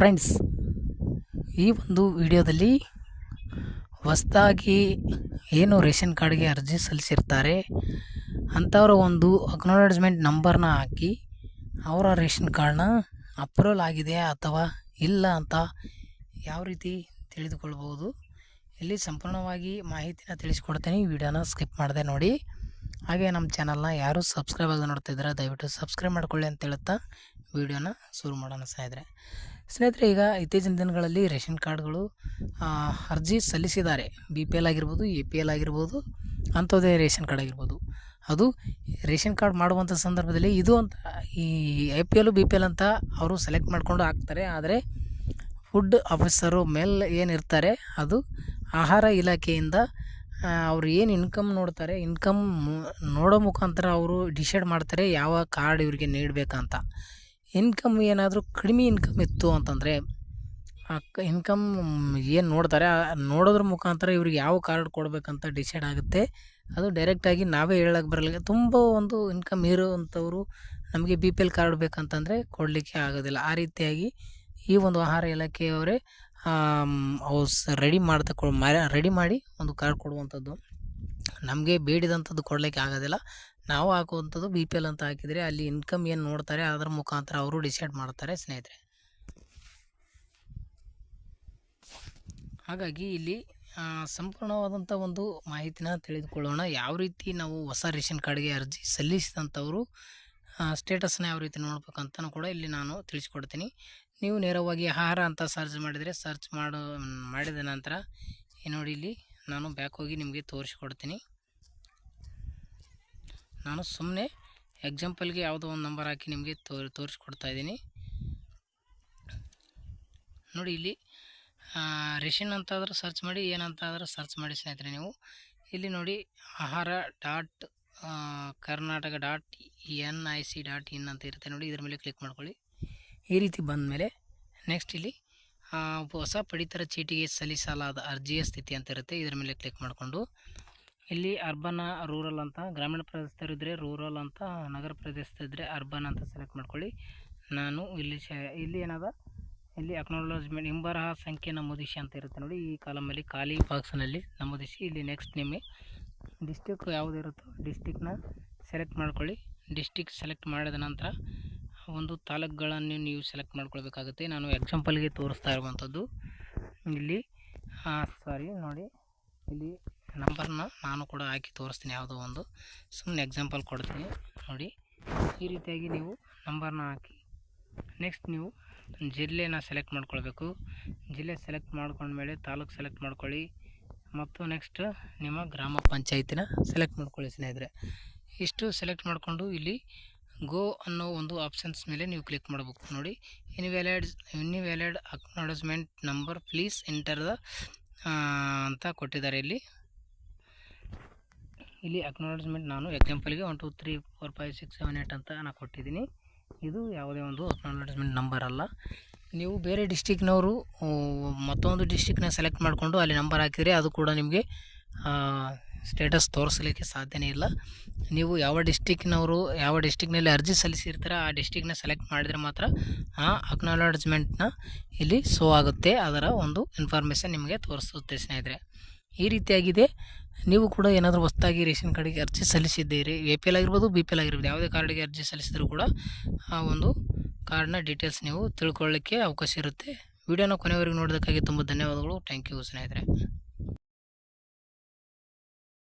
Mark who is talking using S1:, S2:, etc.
S1: Friends, ಈ ಒಂದು ವಿಡಿಯೋದಲ್ಲಿ ಹೊಸದಾಗಿ ಏನು ರೇಷನ್ ಕಾರ್ಡ್ಗೆ ಅರ್ಜಿ ಸಲ್ಲಿಸಿರ್ತಾರೆ ಅಂಥವ್ರ ಒಂದು ಅಕ್ನಾಲಜ್ಮೆಂಟ್ ನಂಬರ್ನ ಹಾಕಿ ಅವರ ರೇಷನ್ ಕಾರ್ಡ್ನ ಅಪ್ರೂವಲ್ ಆಗಿದೆಯಾ ಅಥವಾ ಇಲ್ಲ ಅಂತ ಯಾವ ರೀತಿ ತಿಳಿದುಕೊಳ್ಬೋದು, ಇಲ್ಲಿ ಸಂಪೂರ್ಣವಾಗಿ ಮಾಹಿತಿನ ತಿಳಿಸ್ಕೊಡ್ತೀನಿ. ವಿಡಿಯೋನ ಸ್ಕಿಪ್ ಮಾಡಿದೆ ನೋಡಿ. ಹಾಗೆ ನಮ್ಮ ಚಾನಲ್ನ ಯಾರು ಸಬ್ಸ್ಕ್ರೈಬ್ ಆಗಿ ನೋಡ್ತಾ ಇದ್ದಾರೆ, ದಯವಿಟ್ಟು ಸಬ್ಸ್ಕ್ರೈಬ್ ಮಾಡ್ಕೊಳ್ಳಿ ಅಂತ ಹೇಳುತ್ತಾ ವಿಡಿಯೋನ ಶುರು ಮಾಡೋಣ ಸ್ನೇಹಿತರೆ. ಸ್ನೇಹಿತರೆ, ಈಗ ಇತ್ತೀಚಿನ ದಿನಗಳಲ್ಲಿ ರೇಷನ್ ಕಾರ್ಡ್ಗಳು ಅರ್ಜಿ ಸಲ್ಲಿಸಿದ್ದಾರೆ. ಬಿ ಪಿ ಎಲ್ ಆಗಿರ್ಬೋದು ಎ ಪಿ ಎಲ್ ಆಗಿರ್ಬೋದು, ಅಂಥದ್ದೇ ರೇಷನ್ ಕಾರ್ಡ್ ಆಗಿರ್ಬೋದು. ಅದು ರೇಷನ್ ಕಾರ್ಡ್ ಮಾಡುವಂಥ ಸಂದರ್ಭದಲ್ಲಿ ಇದು ಅಂತ, ಈ A P L B P L ಅಂತ ಅವರು ಸೆಲೆಕ್ಟ್ ಮಾಡಿಕೊಂಡು ಹಾಕ್ತಾರೆ. ಆದರೆ ಫುಡ್ ಆಫೀಸರು ಮೇಲ್ ಏನಿರ್ತಾರೆ ಅದು ಆಹಾರ ಇಲಾಖೆಯಿಂದ ಅವ್ರು ಏನು ಇನ್ಕಮ್ ನೋಡ್ತಾರೆ, ಇನ್ಕಮ್ ನೋಡೋ ಮುಖಾಂತರ ಅವರು ಡಿಸೈಡ್ ಮಾಡ್ತಾರೆ ಯಾವ ಕಾರ್ಡ್ ಇವರಿಗೆ ನೀಡಬೇಕಂತ. ಇನ್ಕಮ್ ಏನಾದರೂ ಕಡಿಮೆ ಇನ್ಕಮ್ ಇತ್ತು ಅಂತಂದರೆ, ಆ ಇನ್ಕಮ್ ಏನು ನೋಡ್ತಾರೆ ನೋಡೋದ್ರ ಮುಖಾಂತರ ಇವ್ರಿಗೆ ಯಾವ ಕಾರ್ಡ್ ಕೊಡಬೇಕಂತ ಡಿಸೈಡ್ ಆಗುತ್ತೆ. ಅದು ಡೈರೆಕ್ಟಾಗಿ ನಾವೇ ಹೇಳಕ್ಕೆ ಬರಲಿಲ್ಲ ತುಂಬ ಒಂದು ಇನ್ಕಮ್ ಇರೋವಂಥವ್ರು ನಮಗೆ ಬಿ ಪಿ ಎಲ್ ಕಾರ್ಡ್ ಬೇಕಂತಂದರೆ ಕೊಡಲಿಕ್ಕೆ ಆಗೋದಿಲ್ಲ. ಆ ರೀತಿಯಾಗಿ ಈ ಒಂದು ಆಹಾರ ಇಲಾಖೆಯವರೇ ರೆಡಿ ಮಾಡ್ತಾ ಕೊ ರೆಡಿ ಮಾಡಿ ಒಂದು ಕಾರ್ಡ್ ಕೊಡುವಂಥದ್ದು ನಮಗೆ ಬೇಡಿದಂಥದ್ದು ಕೊಡಲಿಕ್ಕೆ ಆಗೋದಿಲ್ಲ. ನಾವು ಹಾಕುವಂಥದ್ದು ಬಿ ಪಿ ಎಲ್ ಅಂತ ಹಾಕಿದರೆ ಅಲ್ಲಿ ಇನ್ಕಮ್ ಏನು ನೋಡ್ತಾರೆ ಅದರ ಮುಖಾಂತರ ಅವರು ಡಿಸೈಡ್ ಮಾಡ್ತಾರೆ ಸ್ನೇಹಿತರೆ. ಹಾಗಾಗಿ ಇಲ್ಲಿ ಸಂಪೂರ್ಣವಾದಂಥ ಒಂದು ಮಾಹಿತಿನ ತಿಳಿದುಕೊಳ್ಳೋಣ. ಯಾವ ರೀತಿ ನಾವು ಹೊಸ ರೇಷನ್ ಕಾರ್ಡ್ಗೆ ಅರ್ಜಿ ಸಲ್ಲಿಸಿದಂಥವರು ಸ್ಟೇಟಸ್ನ ಯಾವ ರೀತಿ ನೋಡ್ಬೇಕಂತಲೂ ಕೂಡ ಇಲ್ಲಿ ನಾನು ತಿಳಿಸ್ಕೊಡ್ತೀನಿ. ನೀವು ನೇರವಾಗಿ ಆಹಾರ ಅಂತ ಸರ್ಚ್ ಮಾಡಿದರೆ ಸರ್ಚ್ ಮಾಡೋ, ಮಾಡಿದ ನಂತರ ನೋಡಿ ಇಲ್ಲಿ ನಾನು ಬ್ಯಾಕ್ ಹೋಗಿ ನಿಮಗೆ ತೋರಿಸ್ಕೊಡ್ತೀನಿ. ನಾನು ಸುಮ್ಮನೆ ಎಕ್ಸಾಂಪಲ್ಗೆ ಯಾವುದೋ ಒಂದು ನಂಬರ್ ಹಾಕಿ ನಿಮಗೆ ತೋರಿ, ತೋರಿಸ್ಕೊಡ್ತಾ ಇದ್ದೀನಿ. ನೋಡಿ ಇಲ್ಲಿ ರೇಷನ್ ಅಂತಾದರೂ ಸರ್ಚ್ ಮಾಡಿ ಏನಂತ ಆದರೂ ಸರ್ಚ್ ಮಾಡಿ ಸ್ನೇಹಿತರೆ ನೀವು. ಇಲ್ಲಿ ನೋಡಿ Ahara dot Karnataka dot N I C dot in ಅಂತ ಇರುತ್ತೆ ನೋಡಿ, ಇದ್ರ ಮೇಲೆ ಕ್ಲಿಕ್ ಮಾಡ್ಕೊಳ್ಳಿ. ಈ ರೀತಿ ಬಂದ ಮೇಲೆ ನೆಕ್ಸ್ಟ್ ಇಲ್ಲಿ ಹೊಸ ಪಡಿತರ ಚೀಟಿಗೆ ಸಲ್ಲಿಸಲಾದ ಅರ್ಜಿಯ ಸ್ಥಿತಿ ಅಂತ ಇರುತ್ತೆ. ಇದರ ಮೇಲೆ ಕ್ಲಿಕ್ ಮಾಡಿಕೊಂಡು ಇಲ್ಲಿ ಅರ್ಬನ್ ರೂರಲ್ ಅಂತ, ಗ್ರಾಮೀಣ ಪ್ರದೇಶದಲ್ಲಿದ್ದರೆ ರೂರಲ್ ಅಂತ, ನಗರ ಪ್ರದೇಶದಿದ್ದರೆ ಅರ್ಬನ್ ಅಂತ ಸೆಲೆಕ್ಟ್ ಮಾಡ್ಕೊಳ್ಳಿ. ನಾನು ಇಲ್ಲಿ ಇಲ್ಲಿ ಏನದ? ಇಲ್ಲಿ ಅಕ್ನಾಲಜ್ಮೆಂಟ್ ಹಿಂಬರಹ ಸಂಖ್ಯೆ ನಮೂದಿಸಿ ಅಂತ ಇರುತ್ತೆ ನೋಡಿ. ಈ ಕಾಲಮಲ್ಲಿ ಖಾಲಿ ಬಾಕ್ಸ್ನಲ್ಲಿ ನಮೂದಿಸಿ. ಇಲ್ಲಿ ನೆಕ್ಸ್ಟ್ ನಿಮಗೆ ಡಿಸ್ಟಿಕ್ ಯಾವುದಿರುತ್ತೋ ಡಿಸ್ಟಿಕ್ನ ಸೆಲೆಕ್ಟ್ ಮಾಡ್ಕೊಳ್ಳಿ. ಡಿಸ್ಟಿಕ್ ಸೆಲೆಕ್ಟ್ ಮಾಡಿದ ನಂತರ ಒಂದು ತಾಲೂಕುಗಳನ್ನು ನೀವು ಸೆಲೆಕ್ಟ್ ಮಾಡ್ಕೊಳ್ಬೇಕಾಗುತ್ತೆ. ನಾನು ಎಕ್ಸಾಂಪಲ್ಗೆ ತೋರಿಸ್ತಾ ಇರುವಂಥದ್ದು. ಇಲ್ಲಿ ಸಾರಿ ನೋಡಿ. ಇಲ್ಲಿ ನಂಬರ್ನ ನಾನು ಕೂಡ ಹಾಕಿ ತೋರಿಸ್ತೀನಿ ಯಾವುದೋ ಒಂದು. ಸುಮ್ಮನೆ ಎಕ್ಸಾಂಪಲ್ ಕೊಡ್ತೀನಿ. ನೋಡಿ. ಈ ರೀತಿಯಾಗಿ ನೀವು ನಂಬರ್ನ ಹಾಕಿ. ನೆಕ್ಸ್ಟ್ ನೀವು ಜಿಲ್ಲೆನ ಸೆಲೆಕ್ಟ್ ಮಾಡ್ಕೊಳ್ಬೇಕು. ಜಿಲ್ಲೆ ಸೆಲೆಕ್ಟ್ ಮಾಡ್ಕೊಂಡ್ಮೇಲೆ ತಾಲೂಕು ಸೆಲೆಕ್ಟ್ ಮಾಡ್ಕೊಳ್ಳಿ. ಮತ್ತು ನೆಕ್ಸ್ಟ್ ನಿಮ್ಮ ಗ್ರಾಮ ಪಂಚಾಯತಿನ ಸೆಲೆಕ್ಟ್ ಮಾಡ್ಕೊಳ್ಳಿ ಸ್ನೇಹಿತರೆ. ಇಷ್ಟು ಸೆಲೆಕ್ಟ್ ಮಾಡಿಕೊಂಡು ಇಲ್ಲಿ ಗೋ ಅನ್ನೋ ಒಂದು ಆಪ್ಷನ್ಸ್ ಮೇಲೆ ನೀವು ಕ್ಲಿಕ್ ಮಾಡಬೇಕು. ನೋಡಿ invalid invalid acknowledgement number please enter the ಅಂತ ಕೊಟ್ಟಿದ್ದಾರೆ ಇಲ್ಲಿ. ಇಲ್ಲಿ ಅಕ್ನಾಲಜ್ಮೆಂಟ್ ನಾನು ಎಕ್ಸಾಂಪಲ್ಗೆ one two three four five six seven eight ಅಂತ ನಾನು ಕೊಟ್ಟಿದ್ದೀನಿ. ಇದು ಯಾವುದೇ ಒಂದು ಅಕ್ನಾಲಜ್ಮೆಂಟ್ ನಂಬರ್ ಅಲ್ಲ. ನೀವು ಬೇರೆ ಡಿಸ್ಟಿಕ್ನವರು ಮತ್ತೊಂದು ಡಿಸ್ಟಿಕ್ನ ಸೆಲೆಕ್ಟ್ ಮಾಡಿಕೊಂಡು ಅಲ್ಲಿ ನಂಬರ್ ಹಾಕಿದರೆ ಅದು ಕೂಡ ನಿಮಗೆ ಸ್ಟೇಟಸ್ ತೋರಿಸಲಿಕ್ಕೆ ಸಾಧ್ಯನೇ ಇಲ್ಲ. ನೀವು ಯಾವ ಡಿಸ್ಟಿಕ್ನವರು, ಯಾವ ಡಿಸ್ಟಿಕ್ನಲ್ಲಿ ಅರ್ಜಿ ಸಲ್ಲಿಸಿರ್ತಾರೆ, ಆ ಡಿಸ್ಟಿಕ್ನ ಸೆಲೆಕ್ಟ್ ಮಾಡಿದರೆ ಮಾತ್ರ ಆ ಅಕ್ನಾಲಜ್ಮೆಂಟ್ನ ಇಲ್ಲಿ ಸೋ ಆಗುತ್ತೆ. ಅದರ ಒಂದು ಇನ್ಫಾರ್ಮೇಷನ್ ನಿಮಗೆ ತೋರಿಸುತ್ತೆ ಸ್ನೇಹಿತರೆ. ಈ ರೀತಿಯಾಗಿದೆ. ನೀವು ಕೂಡ ಏನಾದರೂ ಹೊಸ್ದಾಗಿ ರೇಷನ್ ಕಾರ್ಡಿಗೆ ಅರ್ಜಿ ಸಲ್ಲಿಸಿದ್ದೀರಿ, ಎ ಪಿ ಎಲ್ ಆಗಿರ್ಬೋದು, ಬಿ ಪಿ ಎಲ್ ಆಗಿರ್ಬೋದು, ಯಾವುದೇ ಕಾರ್ಡಿಗೆ ಅರ್ಜಿ ಸಲ್ಲಿಸಿದರೂ ಕೂಡ ಆ ಒಂದು ಕಾರ್ಡ್ನ ಡೀಟೇಲ್ಸ್ ನೀವು ತಿಳ್ಕೊಳ್ಳಿಕ್ಕೆ ಅವಕಾಶ ಇರುತ್ತೆ. ವಿಡಿಯೋನ ಕೊನೆವರೆಗೂ ನೋಡೋದಕ್ಕಾಗಿ ತುಂಬ ಧನ್ಯವಾದಗಳು. ಥ್ಯಾಂಕ್ ಯು ಸ್ನೇಹಿತರೆ.